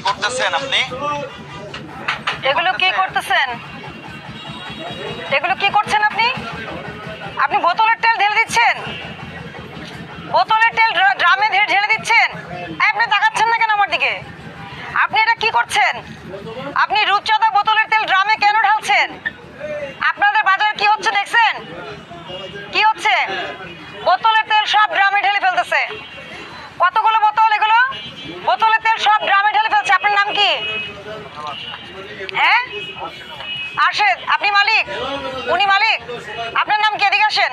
করতেছেন আপনি? এগুলো কি করতেছেন? এগুলো কি করছেন আপনি? আপনি বোতলের তেল ঢেলে দিচ্ছেন? বোতলের তেল ড্রামে ঢেলে দিচ্ছেন? আপনি তাকাচ্ছেন না কেন আমার দিকে? আপনি এটা কি করছেন? আপনি রূপচাঁদা বোতলের তেল ড্রামে কেন ঢালছেন? আপনাদের বাজারে কি হচ্ছে দেখছেন? কি হচ্ছে? বোতলের তেল সব ড্রামে ঢেলে ফেলতেছে কতগুলো বোতল এগুলো বোতলের তেল সব ড্রামে ঢেলে ফেলছে আপনার নাম কি হ্যাঁ আরশেদ আপনি মালিক? উনি মালিক? আপনার নাম কি? এদিকে আসেন।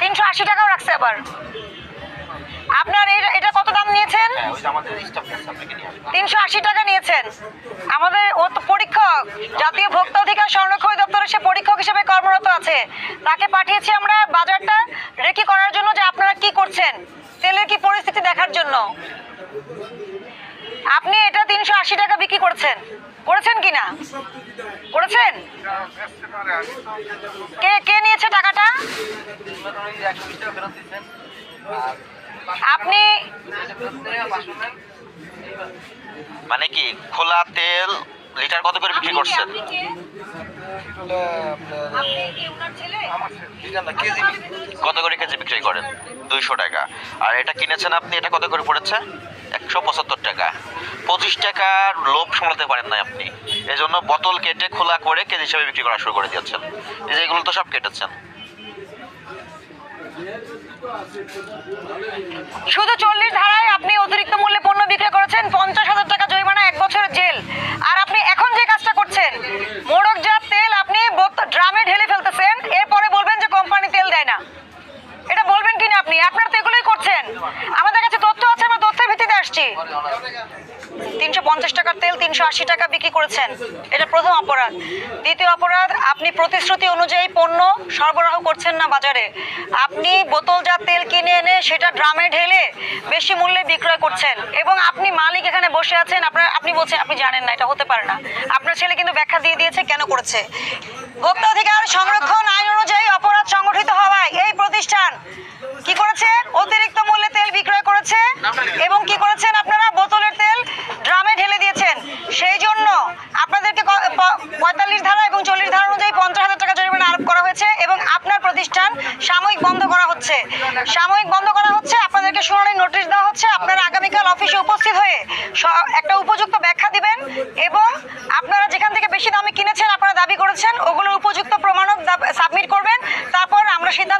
তিনশো আশি টাকাও রাখছে আবার। আপনার এটা কত দাম নিয়েছেন? হ্যাঁ তিনশো আশি টাকা নিয়েছেন। আমাদের ও পরীক্ষক জাতীয় ভোক্তা অধিকার সংরক্ষণ দপ্তরে সে পরীক্ষক হিসেবে কর্মরত আছে। তাকে পাঠিয়েছি আমরা বাজারটা রেকি করার জন্য যে আপনারা কি করছেন তেলের কি পরিস্থিতি দেখার জন্য। আপনি এটা তিনশো আশি টাকা বিক্রি করছেন। করেছেন কি না করেছেন? কে কে নিয়েছে টাকাটা? আপনি মানে কি খোলা তেল লিটার কত করে বিক্রি করছেন? কত করে কেজি বিক্রি করেন? দুইশো টাকা। আর এটা কিনেছেন আপনি এটা কত করে পড়েছে? একশো পঁচাত্তর টাকা। পঁচিশ টাকার লোভ সামলাতে পারেন না আপনি। এই জন্য বোতল কেটে খোলা করে কেজি হিসেবে বিক্রি করা শুরু করে দিয়েছেন। এই যে এগুলো তো সব কেটেছেন। শুধু চল্লিশ ধারায় আপনি অতিরিক্ত মূল্যে পণ্য বিক্রি করেছেন, পঞ্চাশ হাজার টাকা জরিমানা, এক বছরের জেল। আর আপনি এখন যে কাজটা করছেন মোড়কজাত তেল আপনি ড্রামে ঢেলে ফেলতেছেন, এরপরে বলবেন যে কোম্পানি তেল দেয় না। এটা বলবেন কিনা আপনি? আপনারা তো এগুলোই করছেন। আমাদের কাছে ভিত্তিতে আসছি। তিনশো পঞ্চাশ টাকার তেল, তিনশো আশি টাকা বিক্রি করেছেন। এটা প্রথম অপরাধ। দ্বিতীয় অপরাধ, আপনি প্রতিশ্রুতি অনুযায়ী পণ্য সরবরাহ করছেন না বাজারে। আপনি বোতলজাত তেল কিনে এনে সেটা ড্রামে ঢেলে বেশি মূল্যে বিক্রয় করছেন। এবং আপনি মালিক এখানে বসে আছেন, আপনার, আপনি বলছেন, আপনি জানেন না, এটা হতে পারে না। আপনার ছেলে কিন্তু ব্যাখ্যা দিয়ে দিয়েছে, কেন করেছে। ভোক্তা অধিকার সংরক্ষণ আইন অনুযায়ী অপরাধ সংগঠিত হওয়ায় এই প্রতিষ্ঠান কি করেছে অতিরিক্ত মূল্যে তেল বিক্রয় করেছে এবং কি করেছেন আপনারা? বোতলের তেল ড্রামে ঢেলে দিয়েছেন। সেই জন্য আপনাদেরকে পঁয়তাল্লিশ ধারা এবং চল্লিশ ধারা অনুযায়ী পঞ্চাশ হাজার টাকা জরিমানা আরোপ করা হয়েছে এবং আপনার প্রতিষ্ঠান সাময়িক বন্ধ করা হচ্ছে। সাময়িক বন্ধ করা হচ্ছে, আপনাদেরকে শুনানি নোটিশ দেওয়া হচ্ছে, আপনারা আগামীকাল অফিসে উপস্থিত হয়ে একটা উপযুক্ত ব্যাখ্যা দিবেন এবং আপনারা যেখান থেকে বেশি দামে কিনেছেন, আপনারা দাবি করেছেন, ওগুলোর উপযুক্ত প্রমাণক সাবমিট করবেন। তারপর আমরা সিদ্ধান্ত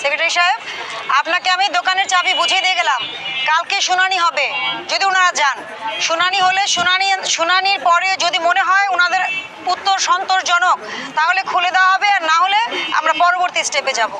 সেক্রেটারি সাহেব, আপনাকে আমি দোকানের চাবি বুঝিয়ে দিয়ে গেলাম। কালকে শুনানি হবে, যদি ওনারা যান। শুনানি হলে শুনানি, শুনানির পরে যদি মনে হয় ওনাদের উত্তর সন্তোষজনক, তাহলে খুলে দেওয়া হবে আর না হলে আমরা পরবর্তী স্টেপে যাব।